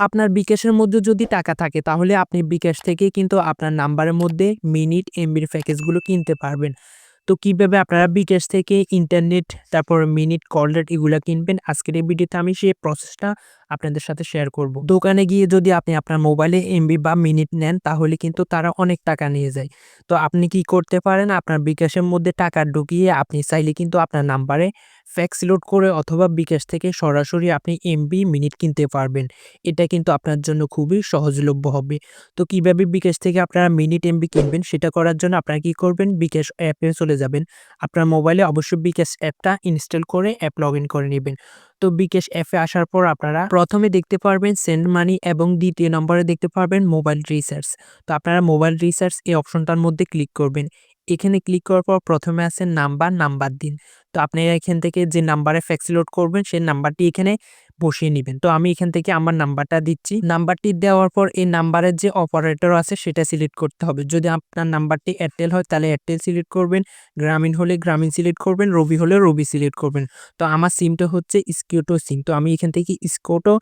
আপনার বিকাশের মধ্যে যদি টাকা থাকে, তাহলে আপনি বিকাশ থেকে কিন্তু আপনার নাম্বারের মধ্যে মিনিট এমবির প্যাকেজগুলো কিনতে পারবেন। তো কীভাবে আপনারা বিকাশ থেকে ইন্টারনেট, তারপর মিনিট কল রেট এগুলো কিনবেন? আজকের এই ভিডিওতে আমি সেই প্রসেসটা আপনাদের সাথে শেয়ার করব। দোকানে গিয়ে যদি আপনি আপনার মোবাইলে এমবি বা মিনিট নেন, তাহলে কিন্তু তারা অনেক টাকা নিয়ে যায়। তো আপনি কি করতে পারেন? আপনার বিকাশের মধ্যে টাকা ঢুকিয়ে আপনি চাইলে কিন্তু আপনার নাম্বারে ফ্যাক্স লোড করে অথবা বিকাশ থেকে সরাসরি আপনি এমবি মিনিট কিনতে পারবেন। এটা কিন্তু আপনার জন্য খুবই সহজলভ্য হবে। তো কীভাবে বিকাশ থেকে আপনারা মিনিট এমবি কিনবেন? সেটা করার জন্য আপনারা কি করবেন? বিকাশ অ্যাপে চলে যাবেন। আপনার মোবাইলে অবশ্যই বিকাশ অ্যাপটা ইনস্টল করে অ্যাপ লগ করে নেবেন। তো বিকাশ অ্যাপে আসার পর আপনারা প্রথমে দেখতে পারবেন সেন্ড মানি এবং দ্বিতীয় নম্বরে দেখতে পারবেন মোবাইল রিসার্চ তো আপনারা মোবাইল রিসার্চ এই অপশনটার মধ্যে ক্লিক করবেন। এখানে ক্লিক করার পর প্রথমে আছে নাম্বার নাম্বার দিন। তো আপনি এখান থেকে যে নাম্বারে ফ্যাক্স লোড করবেন, সেই নাম্বারটি এখানে বসিয়ে নেবেন। তো আমি এখান থেকে আমার নাম্বারটা দিচ্ছি। নাম্বারটি দেওয়ার পর এই নাম্বারের যে অপারেটর আছে, সেটা সিলেক্ট করতে হবে। যদি আপনার নাম্বারটি এয়ারটেল হয়, তাহলে এয়ারটেল সিলেক্ট করবেন। গ্রামীণ হলে গ্রামীণ সিলেক্ট করবেন রবি হলে রবি সিলেক্ট করবেন। তো আমার সিমটা হচ্ছে স্কিউটো সিম তো আমি এখান থেকে স্কোটো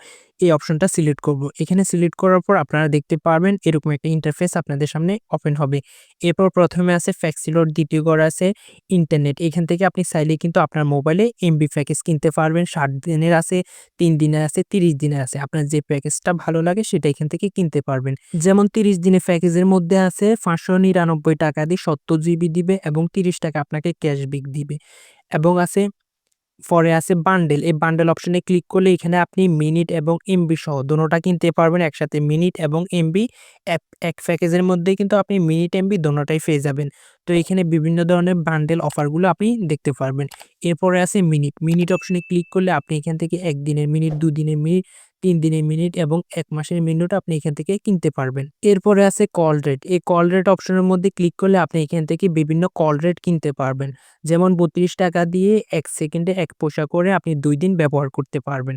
এই অপশনটা সিলেক্ট করব। এখানে সিলেক্ট করার পর আপনারা দেখতে পারবেন, এরকম একটা ইন্টারফেস আপনাদের সামনে ওপেন হবে। এরপর প্রথমে আছে ফ্যাক্সিলোড দ্বিতীয় ঘর আছে ইন্টারনেট এখান থেকে আপনি চাইলে কিন্তু আপনার মোবাইলে এমবি প্যাকেজ কিনতে পারবেন। ষাট দিনের আছে, তিন দিনের আছে, তিরিশ দিনের আছে। আপনার যে প্যাকেজটা ভালো লাগে সেটা এখান থেকে কিনতে পারবেন। যেমন তিরিশ দিনের প্যাকেজের মধ্যে আছে পাঁচশো নিরানব্বই টাকা দিয়ে সত্তর জিবি দিবে এবং তিরিশ টাকা আপনাকে ক্যাশব্যাক দিবে। এবং আছে, পরে আছে বান্ডেল। এই বান্ডেল অপশনে ক্লিক করলে এখানে আপনি মিনিট এবং এমবি সহ দোনোটা কিনতে পারবেন। একসাথে মিনিট এবং এমবি এক প্যাকেজের মধ্যে কিন্তু আপনি মিনিট এমবি দোনোটাই পেয়ে যাবেন। তো এখানে বিভিন্ন ধরনের বান্ডেল অফারগুলো আপনি দেখতে পারবেন। এরপরে আছে মিনিট মিনিট অপশনে ক্লিক করলে আপনি এখান থেকে একদিনের মিনিট দুদিনের মিনিট তিন দিনের মিনিট এবং এক মাসের মিনিট আপনি এখান থেকে কিনতে পারবেন। এরপরে আছে কল রেট এই কল রেট অপশনের মধ্যে ক্লিক করলে আপনি এখান থেকে বিভিন্ন কল রেট কিনতে পারবেন। যেমন বত্রিশ টাকা দিয়ে এক সেকেন্ডে এক পয়সা করে আপনি দুই দিন ব্যবহার করতে পারবেন।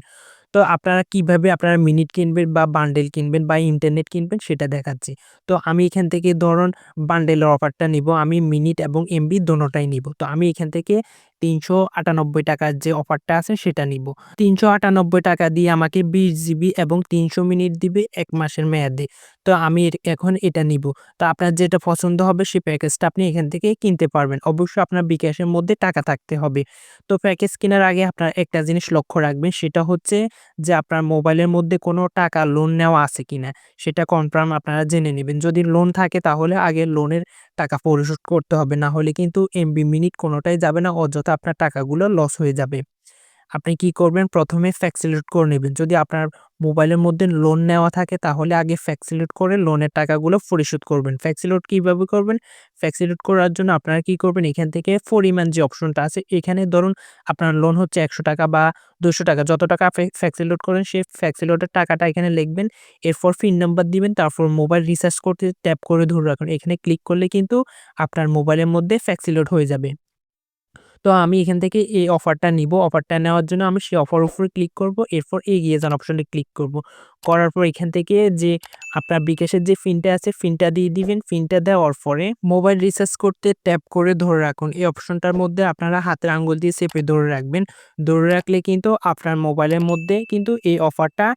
তো আপনারা কীভাবে আপনারা মিনিট কিনবেন বা বান্ডেল কিনবেন বা ইন্টারনেট কিনবেন সেটা দেখাচ্ছি। তো আমি এখান থেকে ধরুন বান্ডেলের অফারটা নিব, আমি মিনিট এবং এমবি দোনোটাই নিব। তো আমি এখান থেকে তিনশো আটানব্বই টাকার যে অফারটা আছে সেটা নিব। তিনশো আটানব্বই টাকা দিয়ে আমাকে বিশ জিবি এবং তিনশো মিনিট দিবে এক মাসের মেয়াদে। তো আমি এখন এটা নিব। তো আপনার যেটা পছন্দ হবে সেই প্যাকেজটা আপনি এখান থেকে কিনতে পারবেন। অবশ্যই আপনার বিকাশের মধ্যে টাকা থাকতে হবে। তো প্যাকেজ কেনার আগে আপনার একটা জিনিস লক্ষ্য রাখবেন, সেটা হচ্ছে যে আপনার মোবাইলের মধ্যে কোনো টাকা লোন নেওয়া আছে কিনা, সেটা কনফার্ম আপনারা জেনে নেবেন। যদি লোন থাকে তাহলে আগে লোনের টাকা পরিশোধ করতে হবে। না হলে কিন্তু এমবি মিনিট কোনোটাই যাবে না, অযথা আপনার টাকাগুলো লস হয়ে যাবে। আপনি কি করবেন? প্রথমে ফ্যাক্সিলেট করে নেবেন। যদি আপনার মোবাইলের মধ্যে লোন নেওয়া থাকে, তাহলে আগে ফ্যাক্সিলেট করে লোনের টাকাগুলো পরিশোধ করবেন। ফ্যাক্সিলেট কীভাবে করবেন? ফ্যাক্সিলেট করার জন্য আপনারা কি করবেন? এখান থেকে পরিমাণ যে অপশনটা আছে, এখানে ধরুন আপনার লোন হচ্ছে একশো টাকা বা দুশো টাকা। যত টাকা ফ্যাক্সিলোড করেন, সেই ফ্যাক্সিলোডের টাকাটা এখানে লিখবেন। এরপর পিন নাম্বার দিবেন, তারপর মোবাইল রিচার্জ করতে ট্যাপ করে ধরে রাখুন। এখানে ক্লিক করলে কিন্তু আপনার মোবাইলের মধ্যে ফ্যাক্সিলোড হয়ে যাবে। তো আমি এখান থেকে এই অফারটা নিব। অফারটা নেওয়ার জন্য আমি সেই অফার উপরে ক্লিক করব। এরপর এগিয়ে যান অপশনে ক্লিক করব। করার পর এখান থেকে যে আপনার বিকাশের যে ফিনটা আছে, ফিনটা দিয়ে দিবেন। ফিনটা দেওয়ার পরে মোবাইল রিচার্জ করতে ট্যাপ করে ধরে রাখুন। এই অপশনটার মধ্যে আপনারা হাতের আঙ্গুল দিয়ে চেপে ধরে রাখবেন। ধরে রাখলে কিন্তু আপনার মোবাইলের মধ্যে কিন্তু এই অফারটা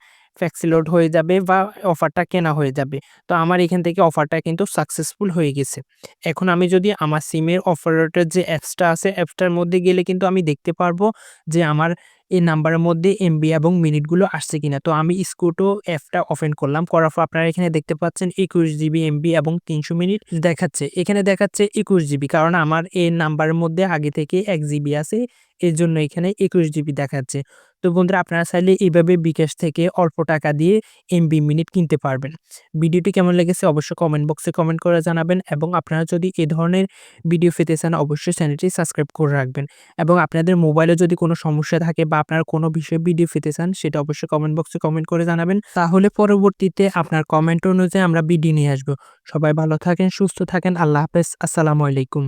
ফ্যাক্সিলোড হয়ে যাবে বা অফারটা কেনা হয়ে যাবে। তো আমার এখান থেকে অফারটা কিন্তু সাকসেসফুল হয়ে গেছে। এখন আমি যদি আমার সিমের অপারেটর যে অ্যাপসটা আছে অ্যাপসটার মধ্যে গেলে কিন্তু আমি দেখতে পারব যে আমার এই নাম্বারের মধ্যে এমবি এবং মিনিটগুলো আসছে কিনা। তো আমি স্কুটো অ্যাপটা ওপেন করলাম। করার পর আপনারা এখানে দেখতে পাচ্ছেন একুশ জিবি এমবি এবং তিনশো মিনিট দেখাচ্ছে। এখানে দেখাচ্ছে একুশ জিবি কারণ আমার এই নাম্বারের মধ্যে আগে থেকে এক জিবি আছে। এর জন্য এখানে একুশ জিবি দেখাচ্ছে। তো বন্ধুরা আপনারা চাইলে এইভাবে বিকাশ থেকে অল্প টাকা দিয়ে এমবি মিনিট কিনতে পারবেন। ভিডিওটি কেমন লেগেছে অবশ্যই কমেন্ট বক্সে কমেন্ট করে জানাবেন এবং আপনারা যদি এ ধরনের ভিডিও পেতে চান অবশ্যই চ্যানেলটি সাবস্ক্রাইব করে রাখবেন এবং আপনাদের মোবাইলে যদি কোনো সমস্যা থাকে বা আপনার কোনো বিষয়ে ভিডিও পেতে চান সেটা অবশ্যই কমেন্ট বক্সে কমেন্ট করে জানাবেন। তাহলে পরবর্তীতে আপনার কমেন্ট অনুযায়ী আমরা ভিডিও নিয়ে আসব। সবাই ভালো থাকেন, সুস্থ থাকেন, আল্লাহ হাফেজ, আসসালামু আলাইকুম।